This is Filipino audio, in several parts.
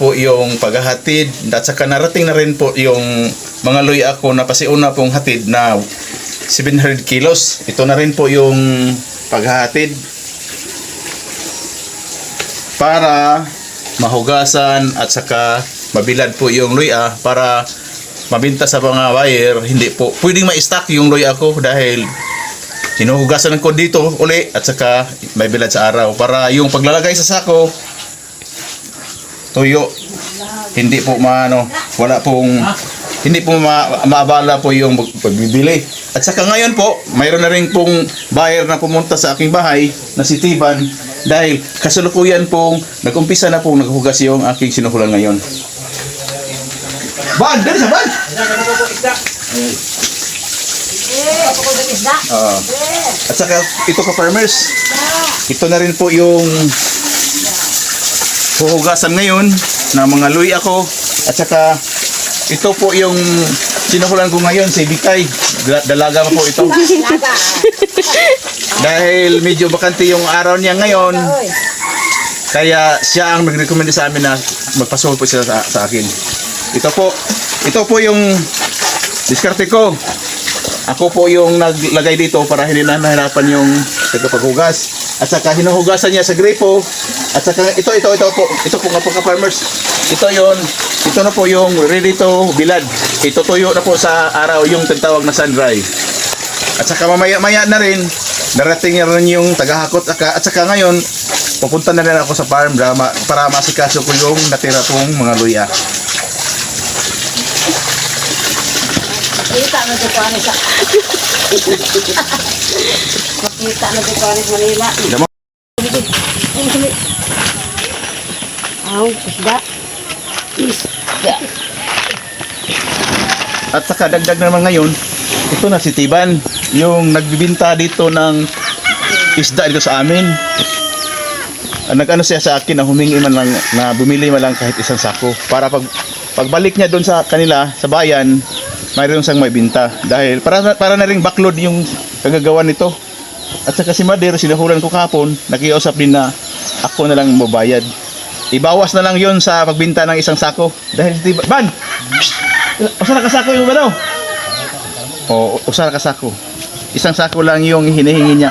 po yung paghahatid at saka narating na rin po yung mga luya ako na pasiuna pong hatid na 700 kilos. Ito na rin po yung paghahatid para mahugasan at saka mabilad po yung luya para mabinta sa mga buyer. Hindi po pwedeng ma-stock yung luya ko dahil hinuhugasan ko dito uli at saka may bilad sa araw para yung paglalagay sa sako tuyo hindi po maano wala pong hindi po ma- maabala po yung pagbibili at saka ngayon po mayroon na rin pong buyer na pumunta sa aking bahay na si Tiban dahil kasalukuyan pong nag-umpisa na pong naghugas yung aking sinuhulan ngayon Ban! Dali sa ban! Ah. At saka ito pa farmers. Ito na rin po yung huhugasan ngayon ng mga luy ako. At saka ito po yung sinukulan ko ngayon si Bikay. Dala- Dalaga po ito. Dahil medyo bakante yung araw niya ngayon. Kaya siya ang nag-recommend sa amin na magpasol po siya sa, sa akin. Ito po, ito po yung diskarte ko. Ako po yung naglagay dito para hindi na nahirapan yung tagapaghugas. At saka hinuhugasan niya sa gripo. At saka ito, ito, ito po. Ito po nga po ka-farmers. Ito yon Ito na po yung ready to bilad. Ito tuyo na po sa araw yung tinatawag na sun dry. At saka mamaya-maya na rin, darating na rin yung tagahakot. At saka- ngayon, pupunta na rin ako sa farm para, ma- para masikaso ko yung natira kong mga luya. Makita na sa... Makita na ano sa Manila. Damo. Aw, isda. Isda. At saka dagdag naman ngayon, ito na si Tiban, yung nagbibinta dito ng isda dito sa amin. Ah, Nag-ano siya sa akin na humingi man lang, na bumili man lang kahit isang sako. Para pag pagbalik niya doon sa kanila, sa bayan, mayroon siyang may binta. Dahil para, para na rin backload yung kagagawa nito. At saka si Mader, sinahulan ko kahapon, nakiusap din na ako na lang mabayad. Ibawas na lang yon sa pagbinta ng isang sako. Dahil si Tiban, Ban! Usa na kasako yung ano? O, usa na kasako. Isang sako lang yung hinihingi niya.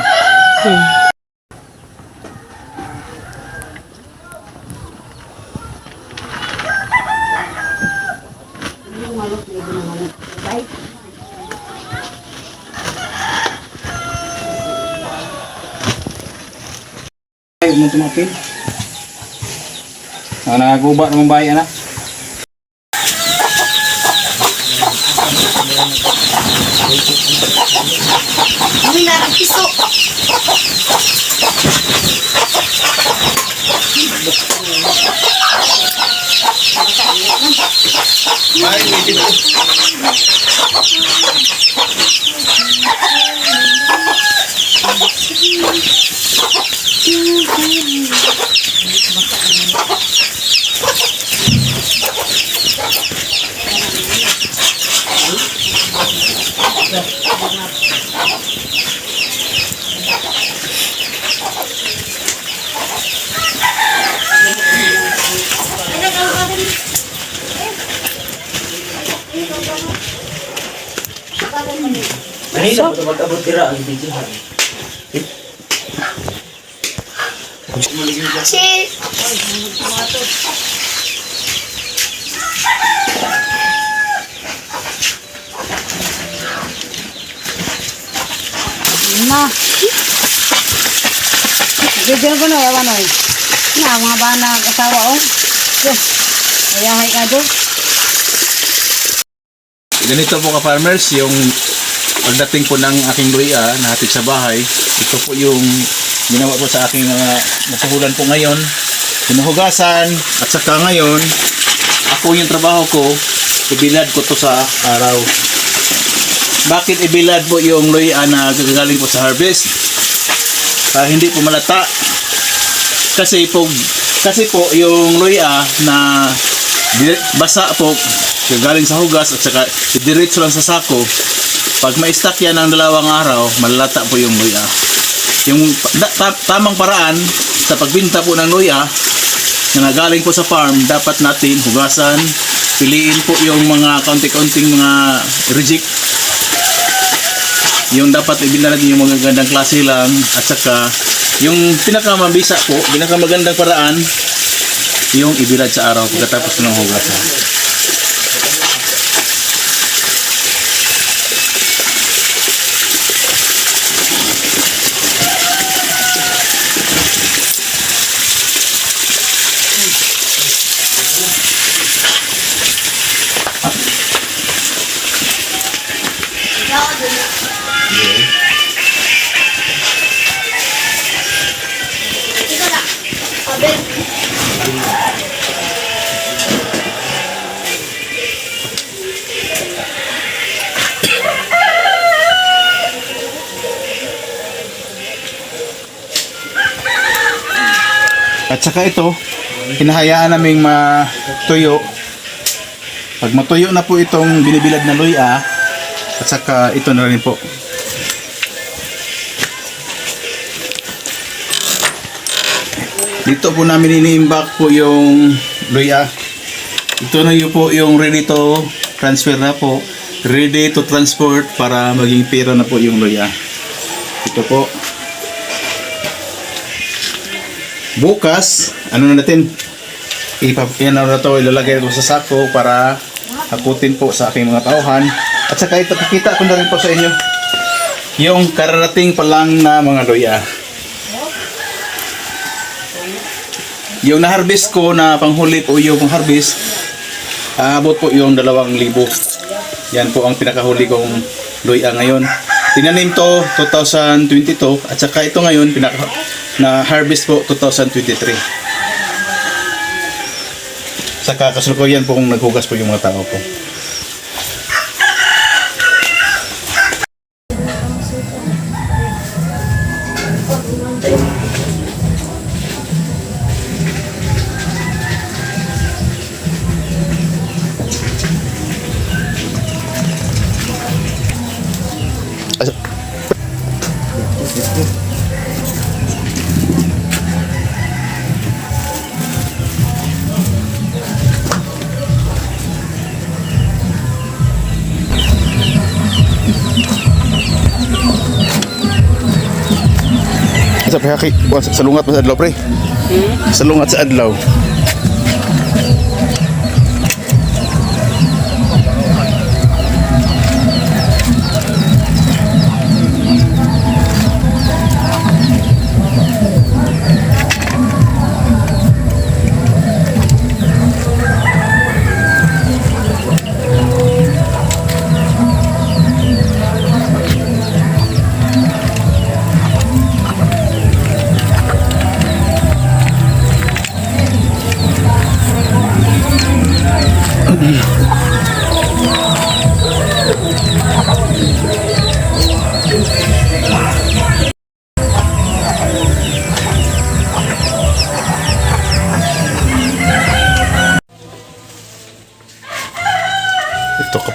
Ay, mo tumapin. Ah, nagaguba naman bahay, anak. Kanina po mag-abot tira ang video. Na. Bigyan ko na yawan oy. Na mga bana kasawa oh. Ayahay ka do. Ganito po ka farmers, yung pagdating po ng aking luya na hatid sa bahay, ito po yung ginawa po sa aking mga nasuhulan po ngayon. Hinuhugasan at saka ngayon, ako yung trabaho ko, ibilad ko to sa araw. Bakit ibilad po yung luya na gagaling po sa harvest? Para hindi po malata. Kasi po, kasi po yung luya na basa po, galing sa hugas at saka diretso lang sa sako, pag ma-stack yan ng dalawang araw, malalata po yung luya. Yung tamang paraan sa pagbinta po ng luya, na nagaling po sa farm, dapat natin hugasan, piliin po yung mga kaunti-kaunting mga reject. Yung dapat ibila natin yung mga gandang klase lang at saka yung pinakamabisa po, pinakamagandang paraan yung ibilad sa araw pagkatapos ng hugasan. At saka ito, hinahayaan naming matuyo. Pag matuyo na po itong binibilad na luya, at saka ito na rin po. Dito po namin iniimbak po yung luya. Ito na yun po yung ready to transfer na po. Ready to transport para maging pera na po yung luya. Ito po. Bukas, ano na natin? Ipap yan na to, ilalagay ko sa sako para hakutin po sa aking mga tauhan. At saka ito, pakita ko na rin po sa inyo yung kararating pa lang na mga luya. Yung na-harvest ko na panghuli po yung harvest, aabot po yung dalawang libo. Yan po ang pinakahuli kong luya ngayon. Tinanim to 2022 at saka ito ngayon pinaka na harvest po 2023. Saka kasalukuyan po kung naghugas po yung mga tao po. Sa pihaki, sa lungat sa adlaw pre. Sa lungat sa adlaw.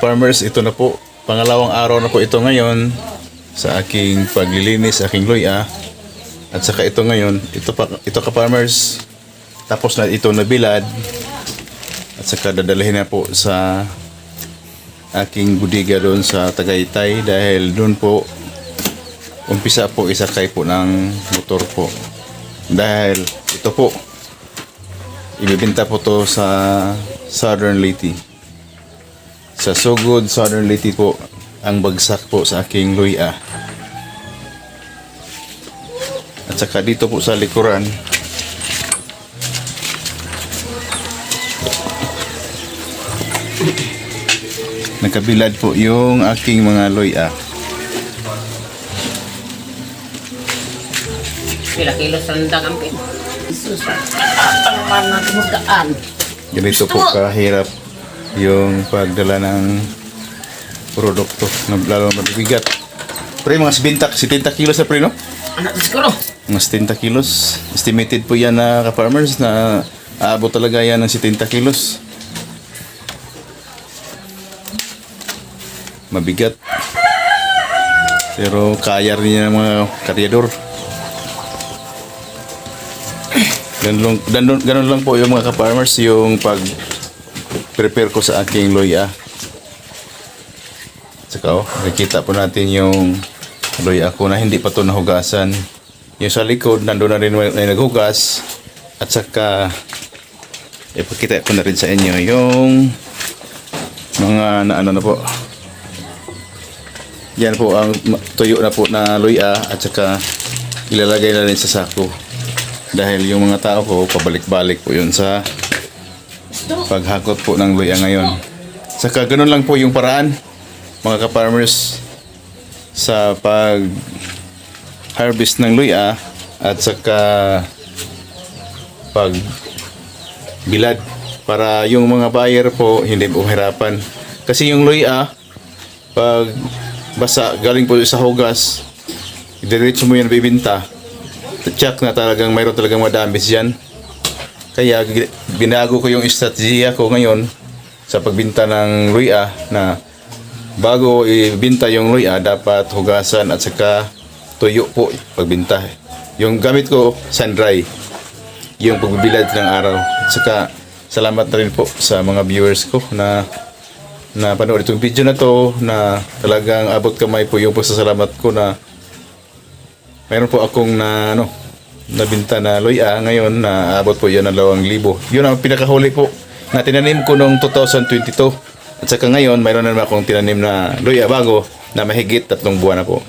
Ito ka-farmers, ito na po. Pangalawang araw na po ito ngayon sa aking paglilinis, aking luya. At saka ito ngayon, ito, pa, ito ka-farmers, tapos na ito nabilad. At saka dadalhin na po sa aking budiga doon sa Tagaytay dahil doon po umpisa po isakay po ng motor po. Dahil ito po, ibibenta po to sa Southern Leyte sa Sugod Southern Leyte po ang bagsak po sa aking luya. At saka dito po sa likuran nakabilad po yung aking mga luya. Pila kilo sandang ang pin. Jesus, ang mana kemudahan. Ganito po kahirap yung pagdala ng produkto na lalo mabibigat. Pre, mga 70, 70 kilos na pre, no? Anak siguro. Mga 70 kilos. Estimated po yan na ka-farmers na aabot talaga yan ng 70 kilos. Mabigat. Pero kaya rin yan ng mga karyador. Ganun, lang- ganun, ganun lang po yung mga ka-farmers yung pag prepare ko sa aking loya. Saka oh, nakikita po natin yung loya ko na hindi pa to nahugasan. Yung sa likod, nandun na rin may naghugas. At saka, ipakita ko na rin sa inyo yung mga na ano na po. Yan po ang tuyo na po na loya at saka ilalagay na rin sa sako. Dahil yung mga tao po, pabalik-balik po yun sa paghakot po ng luya ngayon. Saka ganun lang po yung paraan, mga ka-farmers, sa pag harvest ng luya at saka pag bilad para yung mga buyer po hindi po hirapan. Kasi yung luya, pag basa galing po sa hugas, diretso mo yan bibinta, check na talagang mayroon talagang madamis dyan. Kaya binago ko yung estrategiya ko ngayon sa pagbinta ng luya na bago ibinta yung luya dapat hugasan at saka tuyo po pagbinta. Yung gamit ko sun-dry yung pagbibilad ng araw. At saka salamat na rin po sa mga viewers ko na na panood itong video na to na talagang abot kamay po yung pasasalamat ko na Mayroon po akong na ano nabinta na loya ngayon na abot po yan ng 2,000. Yun ang pinakahuli po na tinanim ko noong 2022. At saka ngayon mayroon na naman akong tinanim na loya bago na mahigit tatlong buwan na po.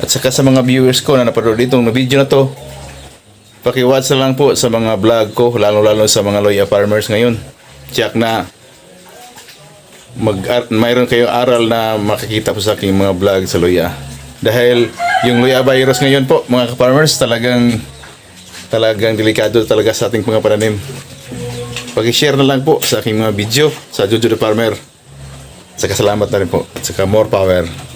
At saka sa mga viewers ko na napanood itong video na to, pakiwatch na lang po sa mga vlog ko, lalo-lalo sa mga loya farmers ngayon. Check na mag mayroon kayong aral na makikita po sa aking mga vlog sa loya. Dahil yung loya virus ngayon po, mga farmers talagang talagang delikado talaga sa ating mga pananim. Pag-share na lang po sa aking mga video sa Jojo the Farmer. Saka salamat na rin po. Saka more power.